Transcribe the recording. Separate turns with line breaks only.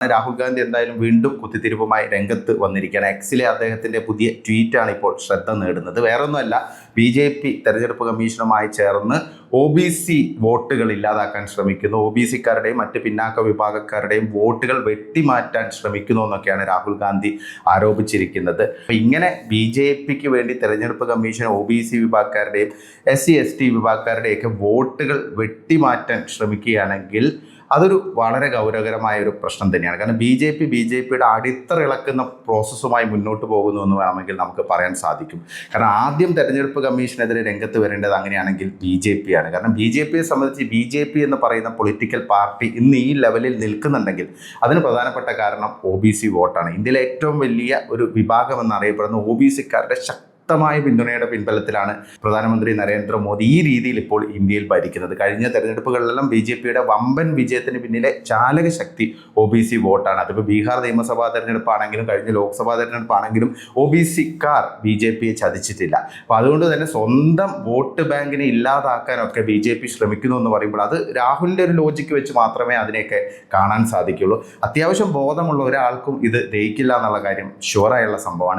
രാഹുൽ ഗാന്ധി എന്തായാലും വീണ്ടും കുത്തിത്തിരിപ്പുമായി രംഗത്ത് വന്നിരിക്കുകയാണ്. എക്സിലെ അദ്ദേഹത്തിന്റെ പുതിയ ട്വീറ്റാണ് ഇപ്പോൾ ശ്രദ്ധ നേടുന്നത്. വേറൊന്നുമല്ല ബി ജെ പി തെരഞ്ഞെടുപ്പ് കമ്മീഷനുമായി ചേർന്ന് ഒ ബി സി വോട്ടുകൾ ഇല്ലാതാക്കാൻ ശ്രമിക്കുന്നു. ഒ ബി സിക്കാരുടെയും മറ്റ് പിന്നാക്ക വിഭാഗക്കാരുടെയും വോട്ടുകൾ വെട്ടിമാറ്റാൻ ശ്രമിക്കുന്നു എന്നൊക്കെയാണ് രാഹുൽ ഗാന്ധി ആരോപിച്ചിരിക്കുന്നത്. അപ്പം ഇങ്ങനെ ബി ജെ പിക്ക് വേണ്ടി തെരഞ്ഞെടുപ്പ് കമ്മീഷൻ ഒ ബി സി വിഭാഗക്കാരുടെയും എസ് സി എസ് ടി വിഭാഗക്കാരുടെയൊക്കെ വോട്ടുകൾ വെട്ടിമാറ്റാൻ ശ്രമിക്കുകയാണെങ്കിൽ അതൊരു വളരെ ഗൗരവകരമായ ഒരു പ്രശ്നം തന്നെയാണ്. കാരണം B J P B J പിയുടെ അടിത്തറ ഇളക്കുന്ന പ്രോസസ്സുമായി മുന്നോട്ട് പോകുന്നു എന്ന് വേണമെങ്കിൽ നമുക്ക് പറയാൻ സാധിക്കും. കാരണം ആദ്യം തെരഞ്ഞെടുപ്പ് കമ്മീഷനെതിരെ രംഗത്ത് വരേണ്ടത് അങ്ങനെയാണെങ്കിൽ ബി ജെ പി ആണ്. കാരണം ബി ജെ പിയെ സംബന്ധിച്ച് ബി ജെ പി എന്ന് പറയുന്ന പൊളിറ്റിക്കൽ പാർട്ടി ഇന്ന് ഈ ലെവലിൽ നിൽക്കുന്നുണ്ടെങ്കിൽ അതിന് പ്രധാനപ്പെട്ട കാരണം ഒ ബി സി വോട്ടാണ്. ഇന്ത്യയിലെ ഏറ്റവും വലിയ ഒരു വിഭാഗം എന്നറിയപ്പെടുന്ന ഒ ബി സിക്കാരുടെ ശക്തി ശക്തമായ പിന്തുണയുടെ പിൻബലത്തിലാണ് പ്രധാനമന്ത്രി നരേന്ദ്രമോദി ഈ രീതിയിൽ ഇപ്പോൾ ഇന്ത്യയിൽ ഭരിക്കുന്നത്. കഴിഞ്ഞ തെരഞ്ഞെടുപ്പുകളിലെല്ലാം ബി ജെ പിയുടെ വമ്പൻ വിജയത്തിന് പിന്നിലെ ചാലക ശക്തി ഒ ബി സി വോട്ടാണ്. അതിപ്പോൾ ബീഹാർ നിയമസഭാ തെരഞ്ഞെടുപ്പാണെങ്കിലും കഴിഞ്ഞ ലോക്സഭാ തെരഞ്ഞെടുപ്പാണെങ്കിലും ഒ ബി സിക്കാർ ബി ജെ പിയെ ചതിച്ചിട്ടില്ല. അപ്പോൾ അതുകൊണ്ട് തന്നെ സ്വന്തം വോട്ട് ബാങ്കിനെ ഇല്ലാതാക്കാനൊക്കെ ബി ജെ പി ശ്രമിക്കുന്നു എന്ന് പറയുമ്പോൾ അത് രാഹുലിന്റെ ഒരു ലോജിക്ക് വെച്ച് മാത്രമേ അതിനെയൊക്കെ കാണാൻ സാധിക്കുള്ളൂ. അത്യാവശ്യം ബോധമുള്ള ഒരാൾക്കും ഇത് ദയിക്കില്ല എന്നുള്ള കാര്യം ഷുവറായുള്ള സംഭവമാണ്.